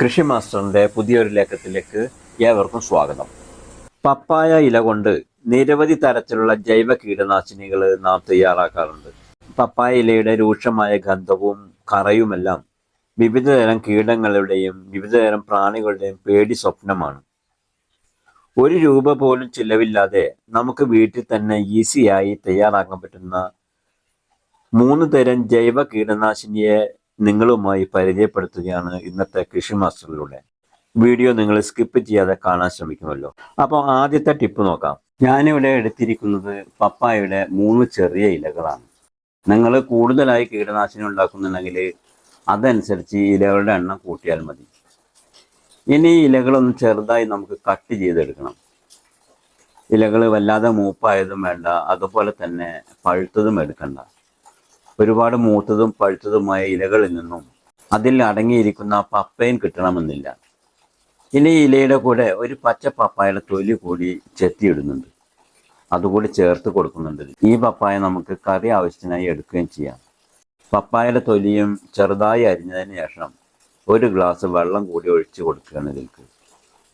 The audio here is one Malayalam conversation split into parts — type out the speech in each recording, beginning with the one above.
കൃഷി മാസ്റ്ററിന്റെ പുതിയൊരു ലേഖത്തിലേക്ക് ഏവർക്കും സ്വാഗതം. പപ്പായ ഇല കൊണ്ട് നിരവധി തരത്തിലുള്ള ജൈവ കീടനാശിനികൾ നാം തയ്യാറാക്കാറുണ്ട്. പപ്പായ ഇലയുടെ രൂക്ഷമായ ഗന്ധവും കറയുമെല്ലാം വിവിധതരം കീടങ്ങളുടെയും വിവിധതരം പ്രാണികളുടെയും പേടി സ്വപ്നമാണ്. ഒരു രൂപ പോലും ചിലവില്ലാതെ നമുക്ക് വീട്ടിൽ തന്നെ ഈസിയായി തയ്യാറാക്കാൻ പറ്റുന്ന മൂന്ന് തരം ജൈവ കീടനാശിനിയെ നിങ്ങളുമായി പരിചയപ്പെടുത്തുകയാണ് ഇന്നത്തെ കൃഷി മാസ്റ്ററിലൂടെ വീഡിയോ നിങ്ങൾ സ്കിപ്പ് ചെയ്യാതെ കാണാൻ ശ്രമിക്കുമല്ലോ. അപ്പോൾ ആദ്യത്തെ ടിപ്പ് നോക്കാം. ഞാനിവിടെ എടുത്തിരിക്കുന്നത് പപ്പായയുടെ മൂന്ന് ചെറിയ ഇലകളാണ്. നിങ്ങൾ കൂടുതലായി കീടനാശിനി ഉണ്ടാക്കുന്നുണ്ടെങ്കിൽ അതനുസരിച്ച് ഇലകളുടെ എണ്ണം കൂട്ടിയാൽ മതി. ഇനി ഈ ഇലകളൊന്ന് ചെറുതായി നമുക്ക് കട്ട് ചെയ്തെടുക്കണം. ഇലകൾ വല്ലാതെ മൂപ്പായതും വേണ്ട അതുപോലെ തന്നെ പഴുത്തതും എടുക്കണ്ട. ഒരുപാട് മൂത്തതും പഴുത്തതുമായ ഇലകളിൽ നിന്നും അതിൽ അടങ്ങിയിരിക്കുന്ന പപ്പയും കിട്ടണമെന്നില്ല. ഇനി ഇലയുടെ കൂടെ ഒരു പച്ച പപ്പായയുടെ തൊലി കൂടി ചെത്തിയിടുന്നുണ്ട്. അതുകൂടി ചേർത്ത് കൊടുക്കുന്നുണ്ട്. ഈ പപ്പായ നമുക്ക് കറി ആവശ്യത്തിനായി എടുക്കുകയും ചെയ്യാം. പപ്പായയുടെ തൊലിയും ചെറുതായി അരിഞ്ഞതിന് ശേഷം ഒരു ഗ്ലാസ് വെള്ളം കൂടി ഒഴിച്ചു കൊടുക്കുകയാണ് ഇതിൽക്ക്.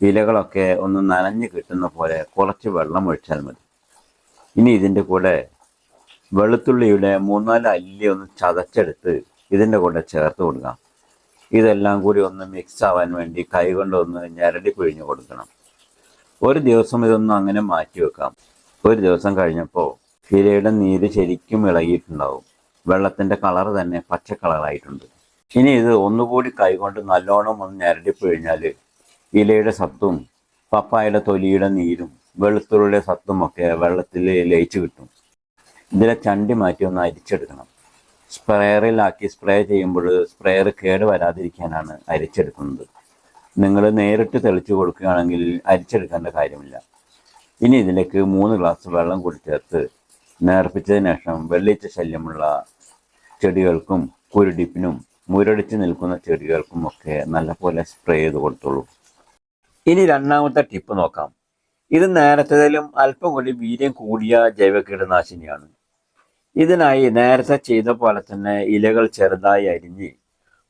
ഇലകളൊക്കെ ഒന്ന് നനഞ്ഞു കിട്ടുന്ന പോലെ കുറച്ച് വെള്ളം ഒഴിച്ചാൽ മതി. ഇനി ഇതിന്റെ കൂടെ വെളുത്തുള്ളിയുടെ മൂന്നാൽ അല്ലി ഒന്ന് ചതച്ചെടുത്ത് ഇതിന്റെ കൂടെ ചേർത്ത് കൊടുക്കാം ഇതെല്ലാം കൂടി ഒന്ന് മിക്സ് ആവാൻ വേണ്ടി കൈകൊണ്ട് ഒന്ന് ഞരടി പിഴിഞ്ഞ് കൊടുക്കണം. ഒരു ദിവസം ഇതൊന്നും അങ്ങനെ മാറ്റി വെക്കാം. ഒരു ദിവസം കഴിഞ്ഞപ്പോൾ ഇലയുടെ നീര് ശരിക്കും ഇളകിയിട്ടുണ്ടാവും. വെള്ളത്തിന്റെ കളർ തന്നെ പച്ച കളറായിട്ടുണ്ട്. ഇനി ഇത് ഒന്നുകൂടി കൈ കൊണ്ട് നല്ലോണം ഒന്ന് ഞരടി പിഴിഞ്ഞാൽ ഇലയുടെ സത്തും പപ്പായയുടെ തൊലിയുടെ നീരും വെളുത്തുള്ളിയുടെ സത്തും ഒക്കെ വെള്ളത്തിൽ ലയിച്ചു കിട്ടും. ഇതിലെ ചണ്ടി മാറ്റി ഒന്ന് അരിച്ചെടുക്കണം. സ്പ്രെയറിലാക്കി സ്പ്രേ ചെയ്യുമ്പോൾ സ്പ്രെയർ കേട് വരാതിരിക്കാനാണ് അരിച്ചെടുക്കുന്നത്. നിങ്ങൾ നേരിട്ട് തെളിച്ചു കൊടുക്കുകയാണെങ്കിൽ അരിച്ചെടുക്കേണ്ട കാര്യമില്ല. ഇനി ഇതിലേക്ക് മൂന്ന് ഗ്ലാസ് വെള്ളം കൂടി ചേർത്ത് നേർപ്പിച്ചതിന് ശേഷം വെള്ളിച്ച ശല്യമുള്ള ചെടികൾക്കും കുരുടിപ്പിനും മുരടിച്ച് നിൽക്കുന്ന ചെടികൾക്കും ഒക്കെ നല്ലപോലെ സ്പ്രേ ചെയ്ത് കൊടുത്തോളൂ. ഇനി രണ്ടാമത്തെ ടിപ്പ് നോക്കാം. ഇത് നേരത്തേതിലും അല്പം കൂടി വീര്യം കൂടിയ ജൈവ കീടനാശിനിയാണ്. ഇതിനായി നേരത്തെ ചെയ്ത പോലെ തന്നെ ഇലകൾ ചെറുതായി അരിഞ്ഞ്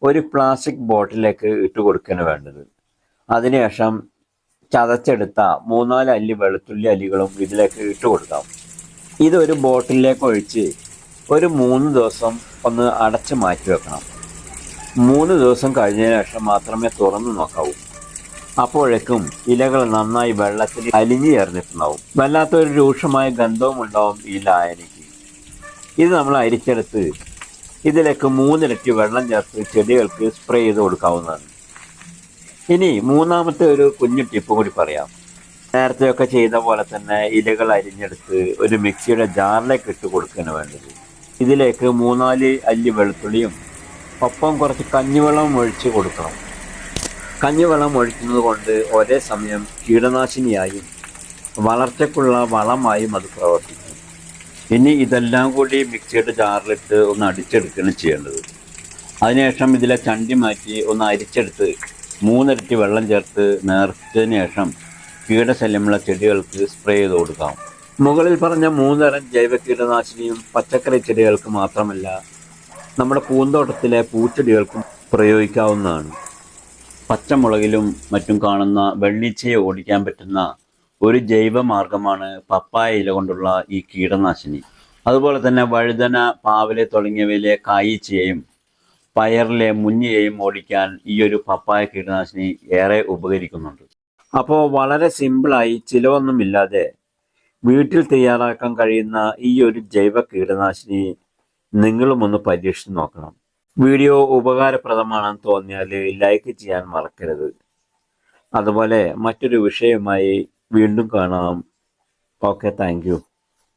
ഒരു പ്ലാസ്റ്റിക് ബോട്ടിലേക്ക് ഇട്ട് കൊടുക്കുകയാണ് വേണ്ടത്. അതിനുശേഷം ചതച്ചെടുത്ത മൂന്നാൽ അല്ലി വെളുത്തുള്ളി അല്ലികളും ഇതിലേക്ക് ഇട്ട് കൊടുക്കാം. ഇതൊരു ബോട്ടിലേക്ക് ഒഴിച്ച് ഒരു മൂന്ന് ദിവസം ഒന്ന് അടച്ച് മാറ്റി വെക്കണം. മൂന്ന് ദിവസം കഴിഞ്ഞതിന് ശേഷം മാത്രമേ തുറന്നു നോക്കാവൂ. അപ്പോഴേക്കും ഇലകൾ നന്നായി വെള്ളത്തിൽ അലിഞ്ഞു ചേർന്നിട്ടുണ്ടാവും. വല്ലാത്തൊരു രൂക്ഷമായ ഗന്ധവും ഉണ്ടാവും ഈ ലായനിക്ക് ഇത് നമ്മൾ അരിച്ചെടുത്ത് ഇതിലേക്ക് മൂന്നിരട്ടി വെള്ളം ചേർത്ത് ചെടികൾക്ക് സ്പ്രേ ചെയ്ത് കൊടുക്കാവുന്നതാണ്. ഇനി മൂന്നാമത്തെ ഒരു കുഞ്ഞു ടിപ്പ് കൂടി പറയാം. നേരത്തെയൊക്കെ ചെയ്ത പോലെ തന്നെ ഇലകൾ അരിഞ്ഞെടുത്ത് ഒരു മിക്സിയുടെ ജാറിലേക്ക് ഇട്ട് കൊടുക്കുകയാണ് വേണ്ടത്. ഇതിലേക്ക് മൂന്നാൽ അല്ലി വെളുത്തുള്ളിയും ഒപ്പം കുറച്ച് കഞ്ഞിവെള്ളം ഒഴിച്ച് കൊടുക്കണം. കഞ്ഞിവെള്ളം ഒഴിക്കുന്നത് കൊണ്ട് ഒരേ സമയം കീടനാശിനിയായും വളർച്ചയ്ക്കുള്ള വളമായും അത് പ്രവർത്തിക്കും. ഇനി ഇതെല്ലാം കൂടി മിക്സിയുടെ ജാറിലിട്ട് ഒന്ന് അടിച്ചെടുക്കുകയാണ് ചെയ്യേണ്ടത്. അതിനുശേഷം ഇതിലെ ചണ്ടി മാറ്റി ഒന്ന് അരിച്ചെടുത്ത് മൂന്നിരട്ടി വെള്ളം ചേർത്ത് നേർച്ചതിന് ശേഷം കീടശല്യമുള്ള ചെടികൾക്ക് സ്പ്രേ ചെയ്ത് കൊടുക്കാം. മുകളിൽ പറഞ്ഞ മൂന്നരം ജൈവ കീടനാശിനിയും പച്ചക്കറി ചെടികൾക്ക് മാത്രമല്ല നമ്മുടെ പൂന്തോട്ടത്തിലെ പൂച്ചെടികൾക്കും പ്രയോഗിക്കാവുന്നതാണ്. പച്ചമുളകിലും മറ്റും കാണുന്ന വെള്ളീച്ചയെ ഓടിക്കാൻ പറ്റുന്ന ഒരു ജൈവ മാർഗമാണ് പപ്പായ ഇല കൊണ്ടുള്ള ഈ കീടനാശിനി. അതുപോലെ തന്നെ വഴുതന പാവലെ തുടങ്ങിയവയിലെ കായീച്ചയെയും പയറിലെ മുഞ്ഞയെയും ഓടിക്കാൻ ഈ ഒരു പപ്പായ കീടനാശിനി ഏറെ ഉപകരിക്കുന്നുണ്ട്. അപ്പോൾ വളരെ സിമ്പിളായി ചിലവൊന്നുമില്ലാതെ വീട്ടിൽ തയ്യാറാക്കാൻ കഴിയുന്ന ഈ ഒരു ജൈവ കീടനാശിനി നിങ്ങളും ഒന്ന് പരീക്ഷിച്ച് നോക്കണം. വീഡിയോ ഉപകാരപ്രദമാണെന്ന് തോന്നിയാൽ ലൈക്ക് ചെയ്യാൻ മറക്കരുത്. അതുപോലെ മറ്റൊരു വിഷയമായി വീണ്ടും കാണാം. Okay thank